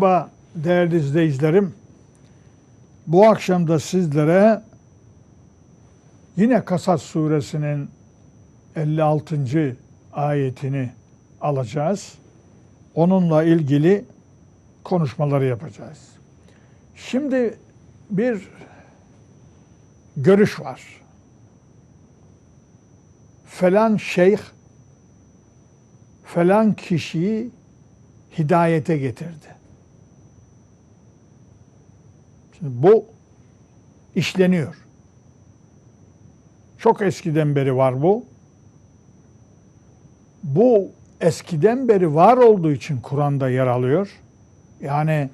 Merhaba değerli izleyicilerim. Bu akşam da sizlere yine Kasas suresinin 56. ayetini alacağız. Onunla ilgili konuşmaları yapacağız. Şimdi bir görüş var. Falan şeyh falan kişiyi hidayete getirdi. Şimdi bu işleniyor. Çok eskiden beri var bu. Bu eskiden beri var olduğu için Kur'an'da yer alıyor. Yani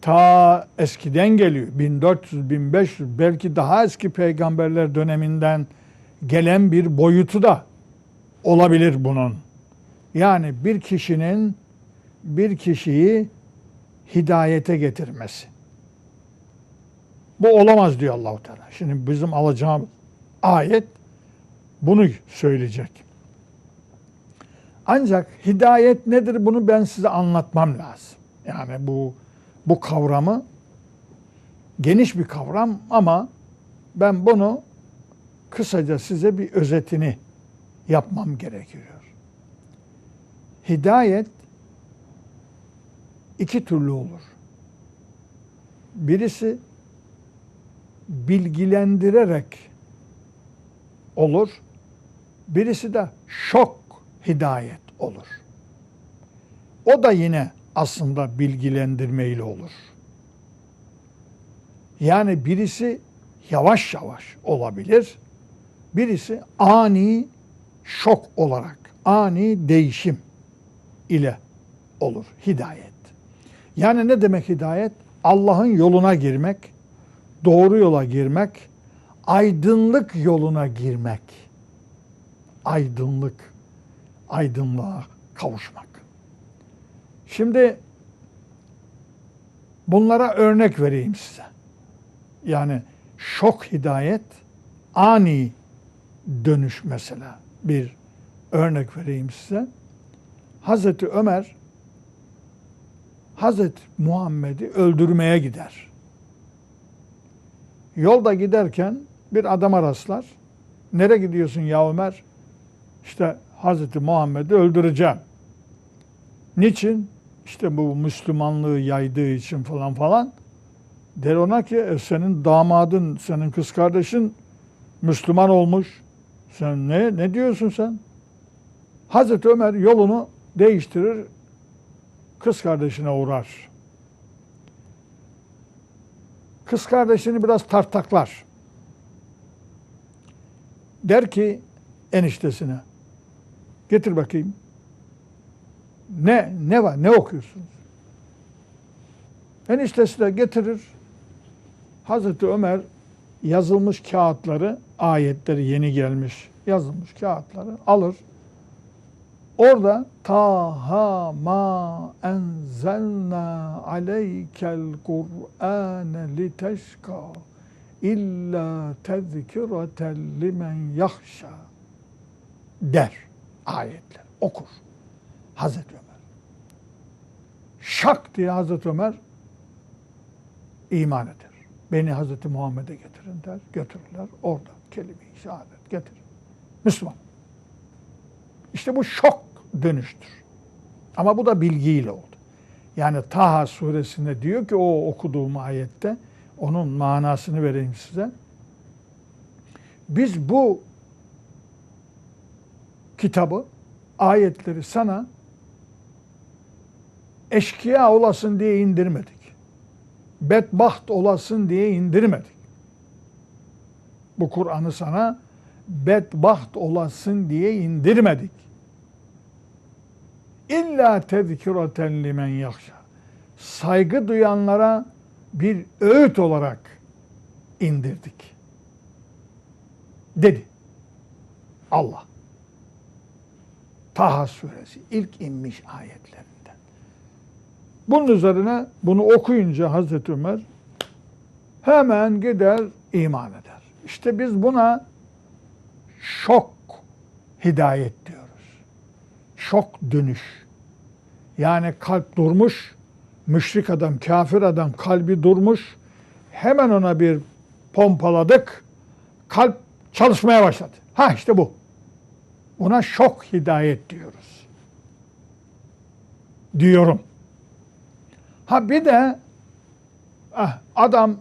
ta eskiden geliyor. 1400, 1500 belki daha eski peygamberler döneminden gelen bir boyutu da olabilir bunun. Yani bir kişinin bir kişiyi hidayete getirmesi. Bu olamaz diyor Allahu Teala. Şimdi bizim alacağımız ayet bunu söyleyecek. Ancak hidayet nedir bunu ben size anlatmam lazım. Yani bu bu kavramı geniş bir kavram ama ben bunu kısaca size bir özetini yapmam gerekiyor. Hidayet iki türlü olur. Birisi bilgilendirerek olur. Birisi de şok hidayet olur. O da yine aslında bilgilendirmeyle olur. Yani birisi yavaş yavaş olabilir. Birisi ani şok olarak, ani değişim ile olur hidayet. Yani ne demek hidayet? Allah'ın yoluna girmek, doğru yola girmek, aydınlık yoluna girmek. Aydınlık, aydınlığa kavuşmak. Şimdi bunlara örnek vereyim size. Yani şok hidayet, ani dönüş mesela bir örnek vereyim size. Hazreti Ömer Hazreti Muhammed'i öldürmeye gider. Yolda giderken bir adama rastlar. Nereye gidiyorsun ya Ömer? İşte Hazreti Muhammed'i öldüreceğim. Niçin? İşte bu Müslümanlığı yaydığı için falan falan. Der ona ki e, senin damadın, senin kız kardeşin Müslüman olmuş. Sen ne ne diyorsun sen? Hazreti Ömer yolunu değiştirir, kız kardeşine uğrar. Kız kardeşini biraz tartaklar. Der ki eniştesine, getir bakayım. Ne ne var? Ne okuyorsunuz? Eniştesi de getirir. Hazreti Ömer yazılmış kağıtları, ayetleri yeni gelmiş yazılmış kağıtları alır. Orada Taha ma enzelna aleykel Kur'ane liteşka illa tezkireten limen yahşa der ayetler okur Hazreti Ömer. Şak diye Hazreti Ömer iman eder. Beni Hazreti Muhammed'e getirin der. Götürürler. Orada kelime-i şehadet getir. Müslüman. İşte bu şok dönüştür. Ama bu da bilgiyle oldu. Yani Taha suresinde diyor ki o okuduğum ayette onun manasını vereyim size. Biz bu kitabı, ayetleri sana eşkıya olasın diye indirmedik. Bedbaht olasın diye indirmedik. Bu Kur'an'ı sana bedbaht olasın diye indirmedik. İlla tezkireten limen yakşa. Saygı duyanlara bir öğüt olarak indirdik. Dedi. Allah. Taha suresi ilk inmiş ayetlerinden. Bunun üzerine bunu okuyunca Hazreti Ömer hemen gider iman eder. İşte biz buna şok hidayet diyoruz. Şok dönüş. Yani kalp durmuş, müşrik adam, kafir adam kalbi durmuş. Hemen ona bir pompaladık. Kalp çalışmaya başladı. Ha işte bu. Buna şok hidayet diyoruz. Diyorum. Ha bir de ah, adam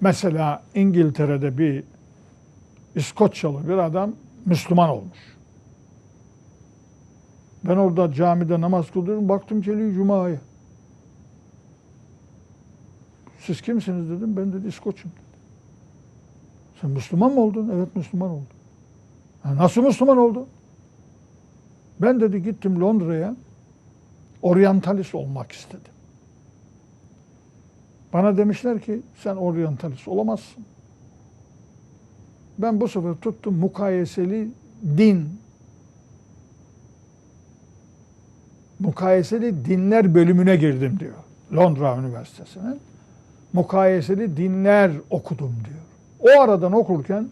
mesela İngiltere'de bir İskoçyalı bir adam Müslüman olmuş. Ben orada camide namaz kılıyorum. Baktım geliyor Cuma'ya. Siz kimsiniz dedim. Ben dedi İskoç'um. Sen Müslüman mı oldun? Evet Müslüman oldum. "Ha, nasıl Müslüman oldun? Ben dedi gittim Londra'ya. Oryantalist olmak istedim. Bana demişler ki sen oryantalist olamazsın. Ben bu sefer tuttum mukayeseli din. Mukayeseli dinler bölümüne girdim diyor. Londra Üniversitesi'nin. Mukayeseli dinler okudum diyor. O aradan okurken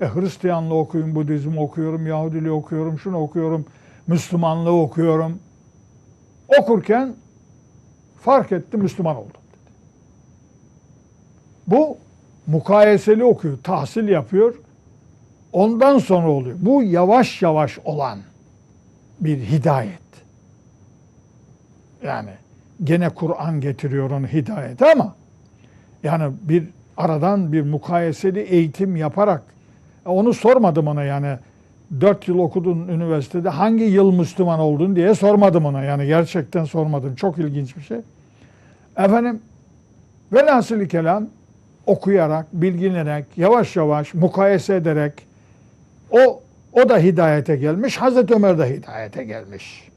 e, Hristiyanlığı okuyun, Budizm okuyorum, Yahudiliği okuyorum, şunu okuyorum, Müslümanlığı okuyorum. Okurken fark ettim Müslüman oldum. Dedi. Bu mukayeseli okuyor, tahsil yapıyor. Ondan sonra oluyor. Bu yavaş yavaş olan bir hidayet. Yani gene Kur'an getiriyor onu hidayete ama yani bir aradan bir mukayeseli eğitim yaparak e, onu sormadım ona yani dört yıl okudun üniversitede hangi yıl Müslüman oldun diye sormadım ona yani gerçekten sormadım çok ilginç bir şey. Efendim velhasıl kelam okuyarak, bilgilenerek, yavaş yavaş mukayese ederek o o da hidayete gelmiş, Hazreti Ömer de hidayete gelmiş.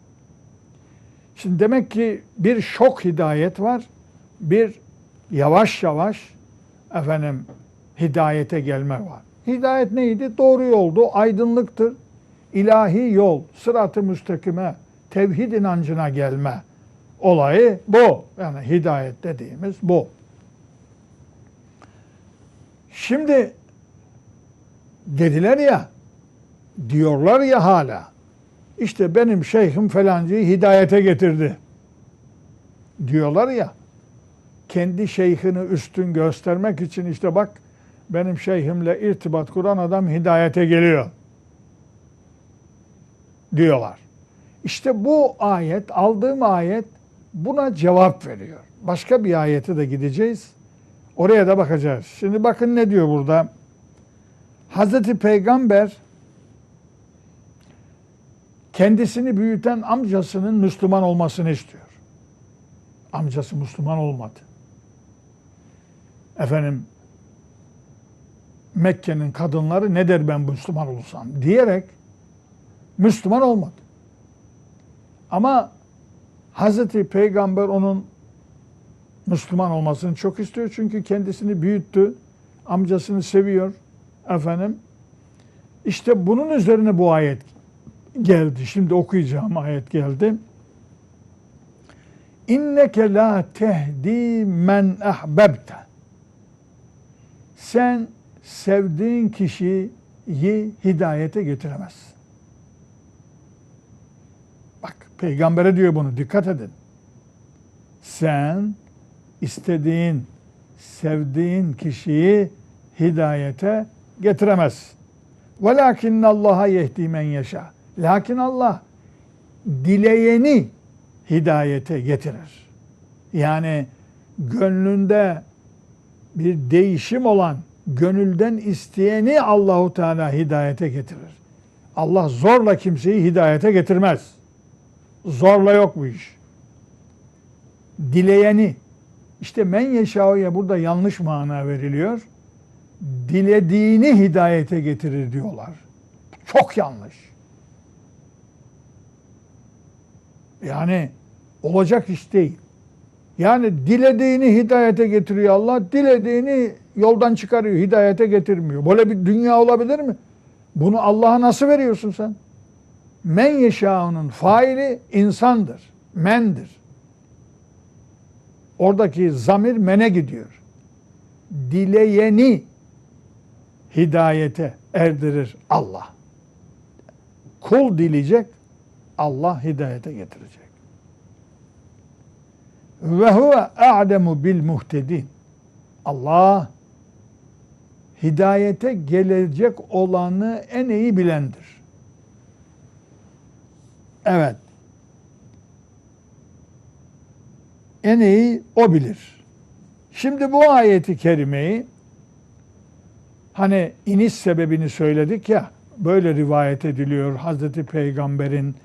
Şimdi demek ki bir şok hidayet var, bir yavaş yavaş efendim hidayete gelme var. Hidayet neydi? Doğru yoldu, aydınlıktır. İlahi yol, sırat-ı müstakime, tevhid inancına gelme olayı bu. Yani hidayet dediğimiz bu. Şimdi dediler ya, diyorlar ya hala, işte benim şeyhim falancayı hidayete getirdi. Diyorlar ya, kendi şeyhini üstün göstermek için işte bak benim şeyhimle irtibat kuran adam hidayete geliyor. Diyorlar. İşte bu ayet, aldığım ayet buna cevap veriyor. Başka bir ayete de gideceğiz. Oraya da bakacağız. Şimdi bakın ne diyor burada. Hazreti Peygamber kendisini büyüten amcasının Müslüman olmasını istiyor. Amcası Müslüman olmadı. Efendim Mekke'nin kadınları ne der ben Müslüman olsam diyerek Müslüman olmadı. Ama Hazreti Peygamber onun Müslüman olmasını çok istiyor. Çünkü kendisini büyüttü. Amcasını seviyor. Efendim. İşte bunun üzerine bu ayet geldi. Şimdi okuyacağım ayet geldi. İnneke la tehdi men ahbebte. Sen sevdiğin kişiyi hidayete getiremezsin. Bak peygambere diyor bunu dikkat edin. Sen istediğin, sevdiğin kişiyi hidayete getiremezsin. Velakinne Allah'a yehdi men yaşa. Lakin Allah dileyeni hidayete getirir. Yani gönlünde bir değişim olan gönülden isteyeni Allahu Teala hidayete getirir. Allah zorla kimseyi hidayete getirmez. Zorla yok bu iş. Dileyeni işte men yeşâuya burada yanlış mana veriliyor. Dilediğini hidayete getirir diyorlar. Çok yanlış. Yani olacak iş değil. Yani dilediğini hidayete getiriyor Allah, dilediğini yoldan çıkarıyor, hidayete getirmiyor. Böyle bir dünya olabilir mi? Bunu Allah'a nasıl veriyorsun sen? Men yeşâ'nın faili insandır, mendir. Oradaki zamir mene gidiyor. Dileyeni hidayete erdirir Allah. Kul dileyecek, Allah hidayete getirecek. Ve huve a'lemu bil muhtedin. Allah hidayete gelecek olanı en iyi bilendir. Evet. En iyi o bilir. Şimdi bu ayeti kerimeyi hani iniş sebebini söyledik ya böyle rivayet ediliyor Hazreti Peygamber'in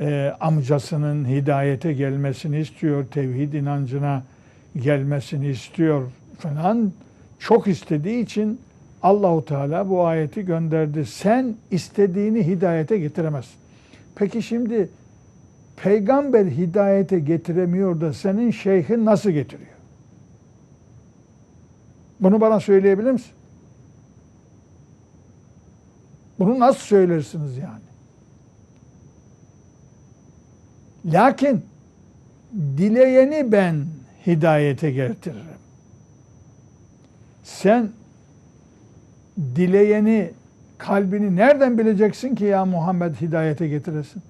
e, amcasının hidayete gelmesini istiyor, tevhid inancına gelmesini istiyor falan çok istediği için Allahu Teala bu ayeti gönderdi. Sen istediğini hidayete getiremezsin. Peki şimdi peygamber hidayete getiremiyor da senin şeyhin nasıl getiriyor? Bunu bana söyleyebilir misin? Bunu nasıl söylersiniz yani? Lakin dileyeni ben hidayete getiririm. Sen dileyeni, kalbini nereden bileceksin ki ya Muhammed hidayete getiresin?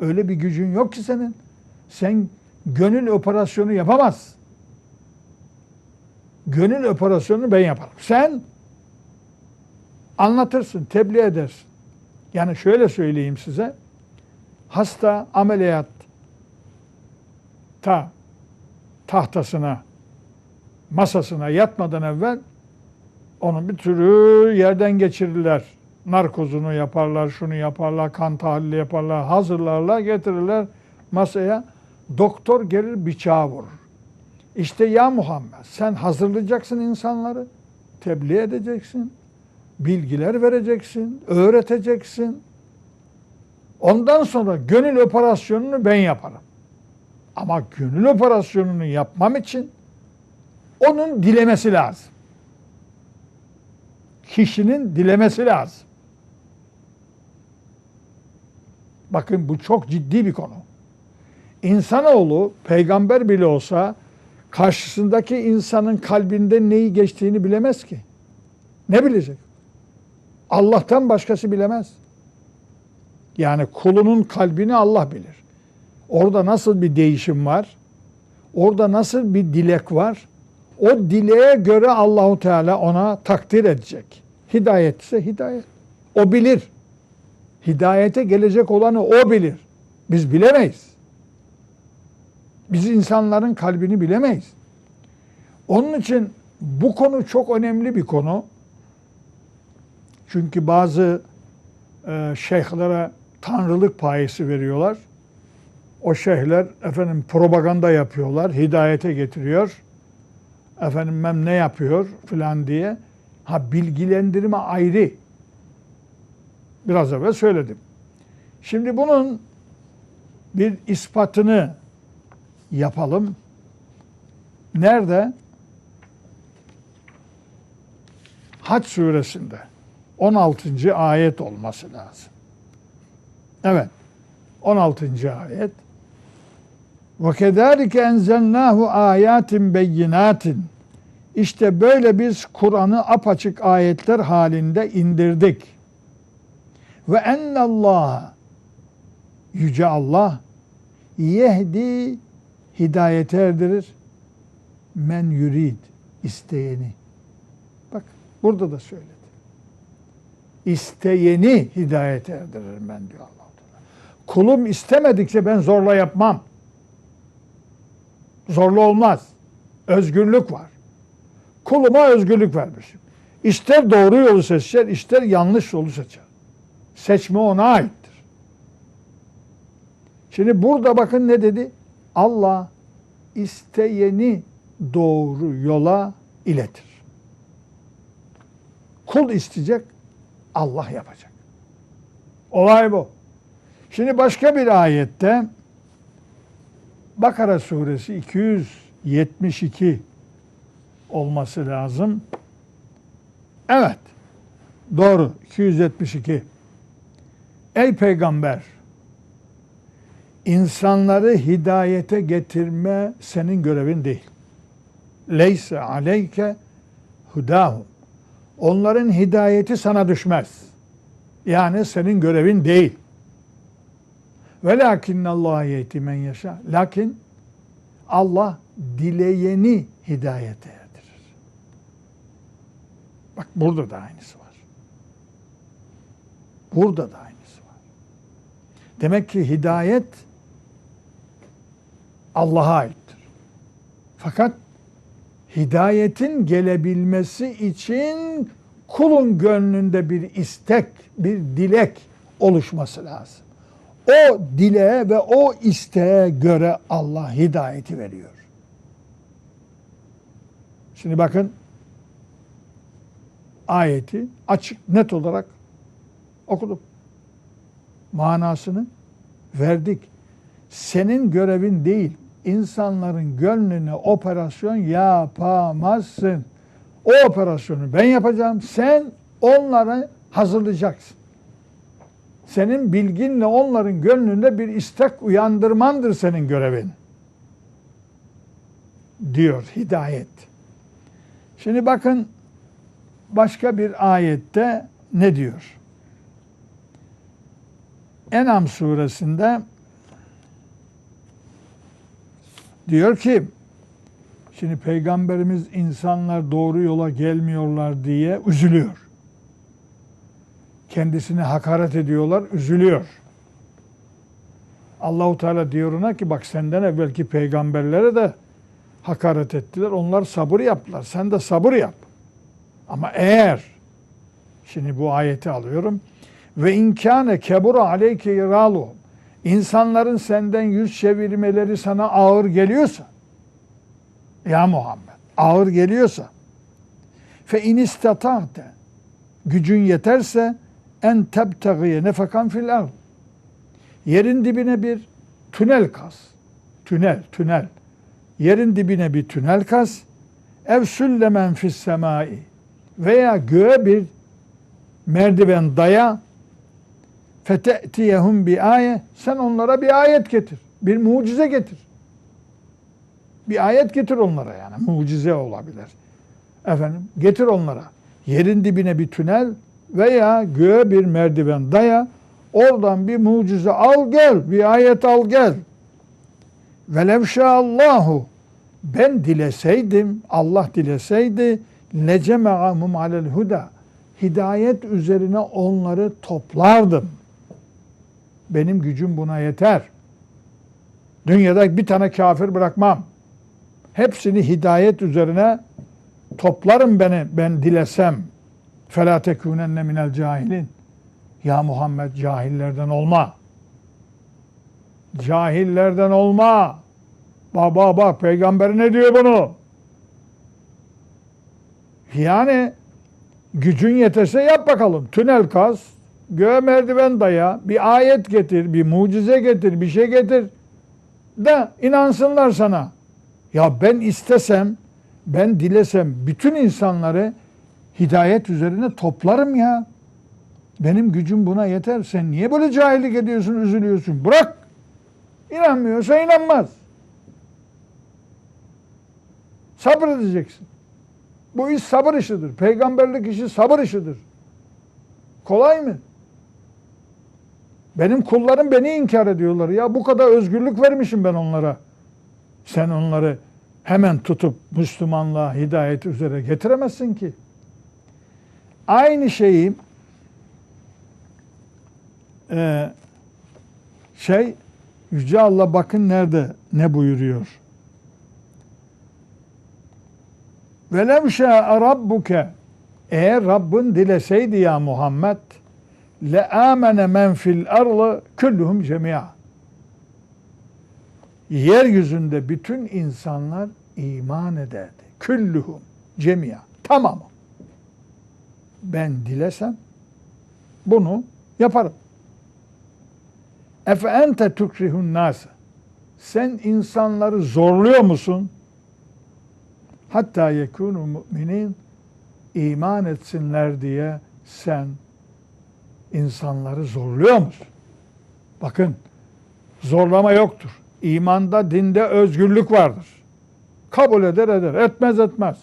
Öyle bir gücün yok ki senin. Sen gönül operasyonu yapamazsın. Gönül operasyonunu ben yaparım. Sen anlatırsın, tebliğ edersin. Yani şöyle söyleyeyim size. Hasta ameliyat ta tahtasına, masasına yatmadan evvel onun bir türü yerden geçirirler. Narkozunu yaparlar, şunu yaparlar, kan tahlili yaparlar, hazırlarlar, getirirler masaya. Doktor gelir bıçağı vurur. İşte ya Muhammed sen hazırlayacaksın insanları, tebliğ edeceksin, bilgiler vereceksin, öğreteceksin. Ondan sonra gönül operasyonunu ben yaparım. Ama gönül operasyonunu yapmam için onun dilemesi lazım. Kişinin dilemesi lazım. Bakın bu çok ciddi bir konu. İnsanoğlu peygamber bile olsa karşısındaki insanın kalbinde neyi geçtiğini bilemez ki. Ne bilecek? Allah'tan başkası bilemez. Yani kulunun kalbini Allah bilir. Orada nasıl bir değişim var? Orada nasıl bir dilek var? O dileğe göre Allahu Teala ona takdir edecek. Hidayet ise hidayet. O bilir. Hidayete gelecek olanı o bilir. Biz bilemeyiz. Biz insanların kalbini bilemeyiz. Onun için bu konu çok önemli bir konu. Çünkü bazı e, şeyhlere tanrılık payesi veriyorlar. O şeyhler efendim propaganda yapıyorlar, hidayete getiriyor. Efendim ben ne yapıyor filan diye. Ha bilgilendirme ayrı. Biraz evvel söyledim. Şimdi bunun bir ispatını yapalım. Nerede? Haç suresinde 16. ayet olması lazım. Evet. 16. ayet. Kederike enzelnahu ayatin beyinatin. İşte böyle biz Kur'an'ı apaçık ayetler halinde indirdik. Ve ennallah yüce Allah yehdi hidayete erdirir. Men yurid isteyeni. Bak burada da söyledi. İsteyeni hidayete erdiririm ben diyor Allah. Kulum istemedikçe ben zorla yapmam. Zorla olmaz. Özgürlük var. Kuluma özgürlük vermişim. İster doğru yolu seçer, ister yanlış yolu seçer. Seçme ona aittir. Şimdi burada bakın ne dedi? Allah isteyeni doğru yola iletir. Kul isteyecek, Allah yapacak. Olay bu. Şimdi başka bir ayette Bakara suresi 272 olması lazım. Evet. Doğru. 272. Ey peygamber insanları hidayete getirme senin görevin değil. Leyse aleyke hudahum. Onların hidayeti sana düşmez. Yani senin görevin değil. Velakinne Allah yeti men yaşa. Lakin Allah dileyeni hidayete erdirir. Bak burada da aynısı var. Burada da aynısı var. Demek ki hidayet Allah'a aittir. Fakat hidayetin gelebilmesi için kulun gönlünde bir istek, bir dilek oluşması lazım. O dileğe ve o isteğe göre Allah hidayeti veriyor. Şimdi bakın ayeti açık net olarak okudum. Manasını verdik. Senin görevin değil, insanların gönlüne operasyon yapamazsın. O operasyonu ben yapacağım. Sen onları hazırlayacaksın. Senin bilginle onların gönlünde bir istek uyandırmandır senin görevin. Diyor hidayet. Şimdi bakın başka bir ayette ne diyor? En'am suresinde diyor ki şimdi peygamberimiz insanlar doğru yola gelmiyorlar diye üzülüyor. Kendisine hakaret ediyorlar, üzülüyor. Allahu Teala diyor ona ki bak senden evvelki peygamberlere de hakaret ettiler. Onlar sabır yaptılar. Sen de sabır yap. Ama eğer şimdi bu ayeti alıyorum. Ve inkâne kebura aleyke iralu insanların senden yüz çevirmeleri sana ağır geliyorsa ya Muhammed ağır geliyorsa fe in istata'te gücün yeterse en tebtegiye nefekan fil ard yerin dibine bir tünel kaz tünel tünel yerin dibine bir tünel kaz ev süllemen fis semai veya göğe bir merdiven daya fete'tiyehum bi aye sen onlara bir ayet getir. Bir mucize getir. Bir ayet getir onlara yani. Mucize olabilir. Efendim getir onlara. Yerin dibine bir tünel veya göğe bir merdiven daya. Oradan bir mucize al gel. Bir ayet al gel. Velev Allahu ben dileseydim, Allah dileseydi lecema'ahum alel huda. Hidayet üzerine onları toplardım. Benim gücüm buna yeter. Dünyada bir tane kafir bırakmam. Hepsini hidayet üzerine toplarım beni ben dilesem. فَلَا تَكُونَنَّ minel cahilin. Ya Muhammed cahillerden olma. Cahillerden olma. Baba bak peygamber ne diyor bunu? Yani gücün yeterse yap bakalım. Tünel kaz, göğe merdiven daya, bir ayet getir, bir mucize getir, bir şey getir. Da inansınlar sana. Ya ben istesem, ben dilesem bütün insanları hidayet üzerine toplarım ya. Benim gücüm buna yeter. Sen niye böyle cahillik ediyorsun, üzülüyorsun? Bırak. İnanmıyorsa inanmaz. Sabredeceksin. Bu iş sabır işidir. Peygamberlik işi sabır işidir. Kolay mı? Benim kullarım beni inkar ediyorlar. Ya bu kadar özgürlük vermişim ben onlara. Sen onları hemen tutup Müslümanlığa, hidayet üzere getiremezsin ki. Aynı şeyi e, şey Yüce Allah bakın nerede ne buyuruyor. Velev şâ'e rabbuke eğer Rabbin dileseydi ya Muhammed le amene men fil arlı kulluhum cemia. Yeryüzünde bütün insanlar iman ederdi. Külluhum cemia. Tamamı. Ben dilesem bunu yaparım. Efe ente tukrihun nas. Sen insanları zorluyor musun? Hatta yekunu müminin iman etsinler diye sen insanları zorluyor musun? Bakın zorlama yoktur. İmanda, dinde özgürlük vardır. Kabul eder eder, etmez etmez.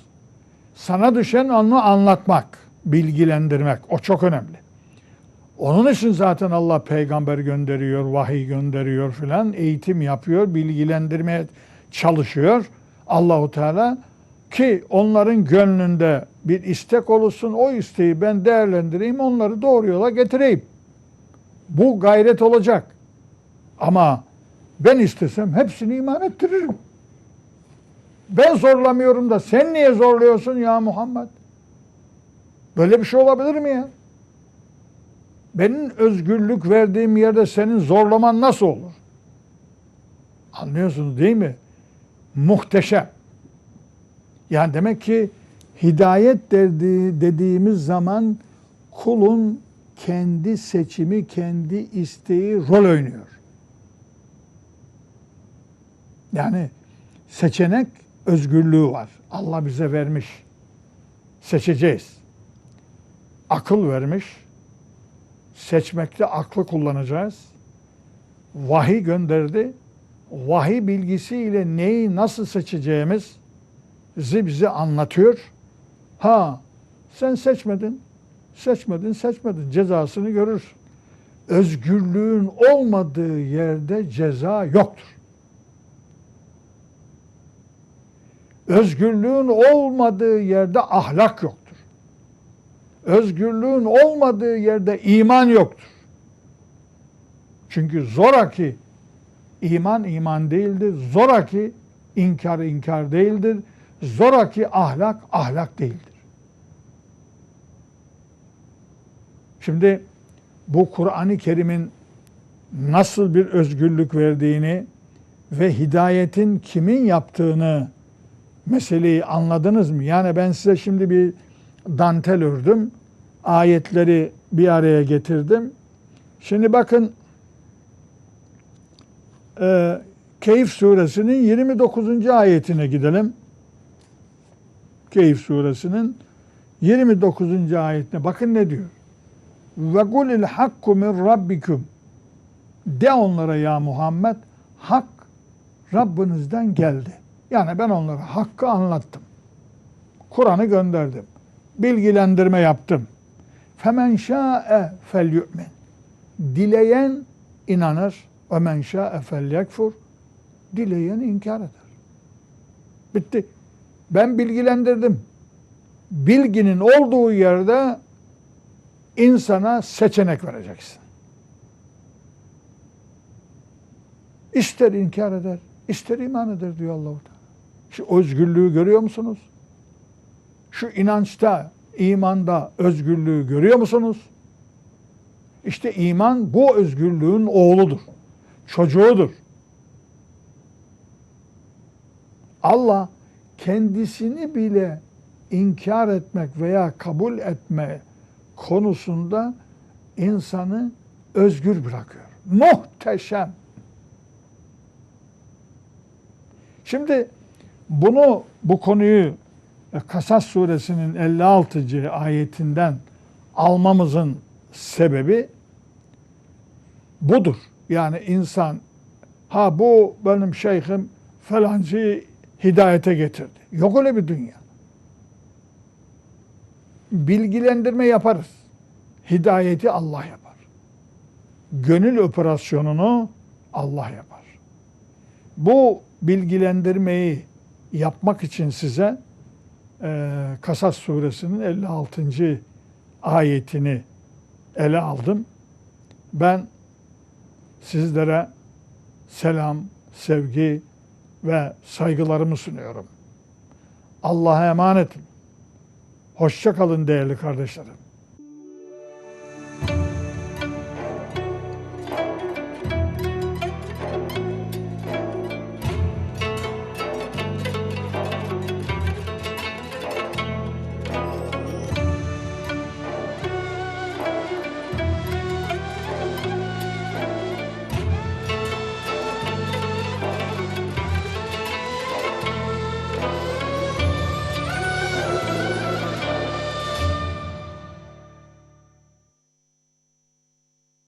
Sana düşen onu anlatmak, bilgilendirmek. O çok önemli. Onun için zaten Allah peygamber gönderiyor, vahiy gönderiyor filan, eğitim yapıyor, bilgilendirmeye çalışıyor Allahu Teala ki onların gönlünde bir istek oluşsun. O isteği ben değerlendireyim, onları doğru yola getireyim. Bu gayret olacak. Ama ben istesem hepsini iman ettiririm. Ben zorlamıyorum da sen niye zorluyorsun ya Muhammed? Böyle bir şey olabilir mi ya? Benim özgürlük verdiğim yerde senin zorlaman nasıl olur? Anlıyorsunuz değil mi? Muhteşem. Yani demek ki hidayet dediği, dediğimiz zaman kulun kendi seçimi, kendi isteği rol oynuyor. Yani seçenek özgürlüğü var. Allah bize vermiş. Seçeceğiz. Akıl vermiş. Seçmekte aklı kullanacağız. Vahiy gönderdi. Vahiy bilgisiyle neyi nasıl seçeceğimiz bize anlatıyor. Ha sen seçmedin, seçmedin, seçmedin. Cezasını görürsün. Özgürlüğün olmadığı yerde ceza yoktur. Özgürlüğün olmadığı yerde ahlak yoktur. Özgürlüğün olmadığı yerde iman yoktur. Çünkü zoraki iman iman değildir. Zoraki inkar inkar değildir. Zoraki ahlak ahlak değildir. Şimdi bu Kur'an-ı Kerim'in nasıl bir özgürlük verdiğini ve hidayetin kimin yaptığını meseleyi anladınız mı? Yani ben size şimdi bir dantel ördüm. Ayetleri bir araya getirdim. Şimdi bakın e, Keyif suresinin 29. ayetine gidelim. Keyif suresinin 29. ayetine bakın ne diyor? Ve kulil hakku min rabbikum. De onlara ya Muhammed hak Rabbinizden geldi. Yani ben onlara hakkı anlattım. Kur'an'ı gönderdim. Bilgilendirme yaptım. Femen şa'e fel yu'min. Dileyen inanır. Ve men şa'e fel yekfur. Dileyen inkar eder. Bitti. Ben bilgilendirdim. Bilginin olduğu yerde insana seçenek vereceksin. İster inkar eder, ister iman eder diyor Allah-u Teala. Şu özgürlüğü görüyor musunuz? Şu inançta, imanda özgürlüğü görüyor musunuz? İşte iman bu özgürlüğün oğludur, çocuğudur. Allah kendisini bile inkar etmek veya kabul etme konusunda insanı özgür bırakıyor. Muhteşem. Şimdi bunu bu konuyu Kasas suresinin 56. ayetinden almamızın sebebi budur. Yani insan ha bu benim şeyhim falancıyı hidayete getirdi. Yok öyle bir dünya. Bilgilendirme yaparız. Hidayeti Allah yapar. Gönül operasyonunu Allah yapar. Bu bilgilendirmeyi yapmak için size e, Kasas suresinin 56. ayetini ele aldım. Ben sizlere selam, sevgi ve saygılarımı sunuyorum. Allah'a emanetim. Hoşça kalın değerli kardeşlerim.